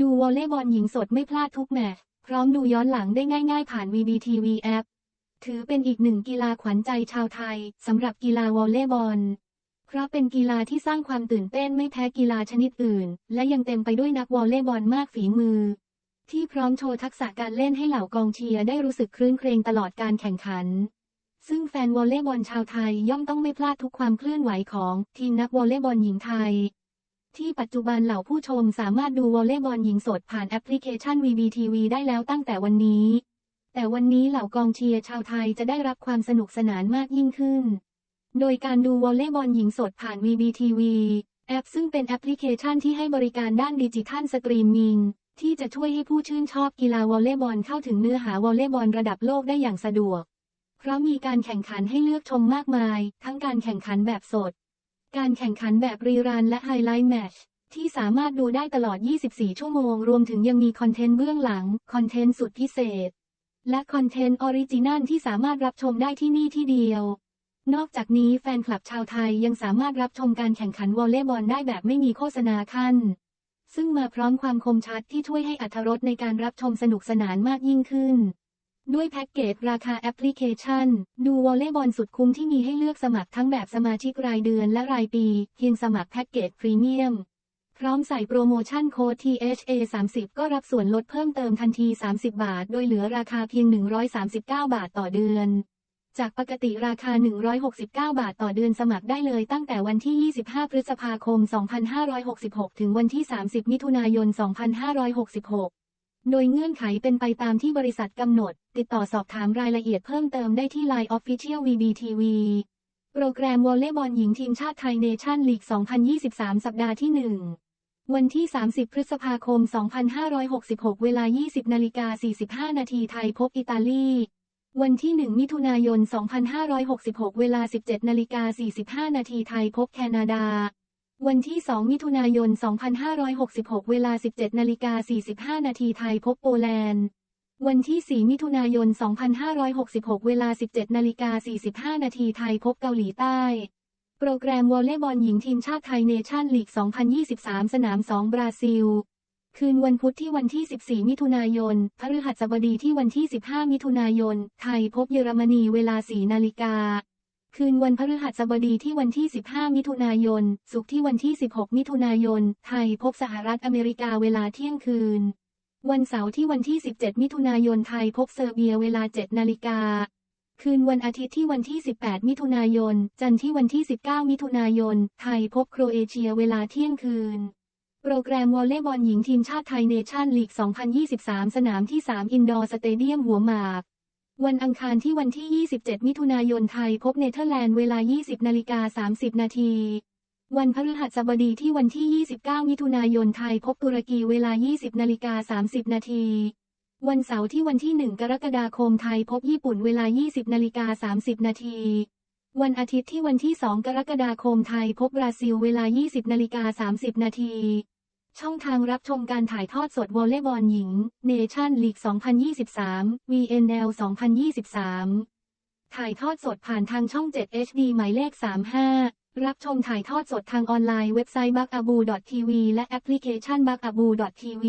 ดูวอลเลย์บอลหญิงสดไม่พลาดทุกแมตช์พร้อมดูย้อนหลังได้ง่าย ๆ ผ่าน VBTV แอป ถือเป็นอีกหนึ่งกีฬาขวัญใจชาวไทยสำหรับกีฬาวอลเลย์บอล เพราะเป็นกีฬาที่สร้างความตื่นเต้นไม่แพ้กีฬาชนิดอื่น และยังเต็มไปด้วยนักวอลเลย์บอลมากฝีมือ ที่พร้อมโชว์ทักษะการเล่นให้เหล่ากองเชียร์ได้รู้สึกคลื่นเครงตลอดการแข่งขัน ซึ่งแฟนวอลเลย์บอลชาวไทยย่อมต้องไม่พลาดทุกความเคลื่อนไหวของทีมนักวอลเลย์บอลหญิงไทย ที่ปัจจุบันเหล่าผู้ชมสามารถดูวอลเลย์บอลหญิงสดผ่านแอปพลิเคชัน VBTV ได้แล้วตั้งแต่วันนี้ แต่วันนี้เหล่ากองเชียร์ชาวไทยจะได้รับความสนุกสนานมากยิ่งขึ้น โดยการดูวอลเลย์บอลหญิงสดผ่าน VBTV แอปซึ่งเป็นแอปพลิเคชันที่ให้บริการด้านดิจิทัลสตรีมมิงที่จะช่วยให้ผู้ชื่นชอบกีฬาวอลเลย์บอลเข้าถึงเนื้อหาวอลเลย์บอลระดับโลกได้อย่างสะดวก เพราะมีการแข่งขันให้เลือกชมมากมาย ทั้งการแข่งขันแบบสด การแข่งขันแบบรีรันและไฮไลท์แมชที่สามารถดูได้ตลอด 24 ชั่วโมง รวมถึงยังมีคอนเทนต์เบื้องหลัง คอนเทนต์สุดพิเศษ และคอนเทนต์ออริจินัลที่สามารถรับชมได้ที่นี่ที่เดียว นอกจากนี้แฟนคลับชาวไทยยังสามารถรับชมการแข่งขันวอลเลย์บอลได้แบบไม่มีโฆษณาขั้น ซึ่งมาพร้อมความคมชัดที่ช่วยให้อัธรสในการรับชมสนุกสนานมากยิ่งขึ้น ด้วยแพ็กเกจราคาแอปพลิเคชัน ดูวอลเลย์บอลสุดคุ้มที่มีให้เลือกสมัครทั้งแบบสมาชิกรายเดือนและรายปี เพียงสมัครแพ็กเกจพรีเมียม พร้อมใส่โปรโมชั่นโค้ด THA 30ก็รับส่วนลดเพิ่มเติมทันที 30 บาท โดยเหลือราคาเพียง 139 บาทต่อเดือน จากปกติราคา 169 บาทต่อเดือนสมัครได้เลยตั้งแต่วันที่ 25 พฤษภาคม 2566 ถึงวันที่ 30 มิถุนายน 2566 โดยเงื่อนไขเป็นไปตามที่บริษัทกำหนด ติดต่อสอบถามรายละเอียดเพิ่มเติมได้ที่ Line Official VBTV โปรแกรมวอลเลย์บอลหญิงทีมชาติไทยเนชั่นลีก 2023 สัปดาห์ที่ 1 วันที่ 30 พฤษภาคม 2566 เวลา 20นาฬิกา45 นาทีไทยพบอิตาลี วันที่ 1 มิถุนายน 2566 เวลา 17นาฬิกา45 นาทีไทยพบแคนาดา วันที่ 2 มิถุนายน 2566 เวลา 17 นาฬิกา 45 นาทีไทยพบโปแลนด์ วันที่ 4 มิถุนายน 2566 เวลา 17 นาฬิกา 45 นาทีไทยพบเกาหลีใต้ โปรแกรมวอลเลย์บอลหญิงทีมชาติไทยเนชั่นลีก 2023 สนาม 2 บราซิล คืนวันพุธที่วันที่ 14 มิถุนายน พฤหัสบดีที่วันที่ 15 มิถุนายน ไทยพบเยอรมนีเวลา 4 นาฬิกา คืนวันพฤหัสบดีที่วันที่ 15 มิถุนายนศุกที่วันที่ 16 มิถุนายน ไทยพบสหรัฐอเมริกาเวลาเที่ยงคืน วันเสาร์ที่วันที่ 17 มิถุนายน ไทยพบเซอร์เบียเวลา 7 นาฬิกา คืนวันอาทิตย์ที่วันที่ 18 มิถุนายน จันทร์ที่วันที่ 19 มิถุนายน ไทยพบโครเอเชียเวลาเที่ยงคืน โปรแกรมวอลเลย์บอลหญิงทีมชาติไทยเนชั่นลีก 2023 สนามที่ 3 อินดอร์สเตเดียมหัวหมาก วันอังคารที่วันที่ 27 มิถุนายนไทยพบเนเธอร์แลนด์เวลา 20นาฬิกา30 นาที วันพฤหัสบดีที่วันที่ 29 มิถุนายนไทยพบตุรกีเวลา 20นาฬิกา30 นาที วันเสาร์ที่วันที่ 1 กรกฎาคมไทยพบญี่ปุ่นเวลา 20นาฬิกา30 นาที วันอาทิตย์ที่วันที่ 2 กรกฎาคมไทยพบบราซิลเวลา 20นาฬิกา30 นาที ช่องทางรับชมการถ่ายทอดสดวอลเลย์บอลหญิงเนชั่นลีก 2023 VNL 2023 ถ่ายทอดสดผ่านทางช่อง 7 HD หมายเลข 35 รับชมถ่ายทอดสดทางออนไลน์เว็บไซต์ b u g a b o o t v และแอปพลิเคชัน b u g a b o o t v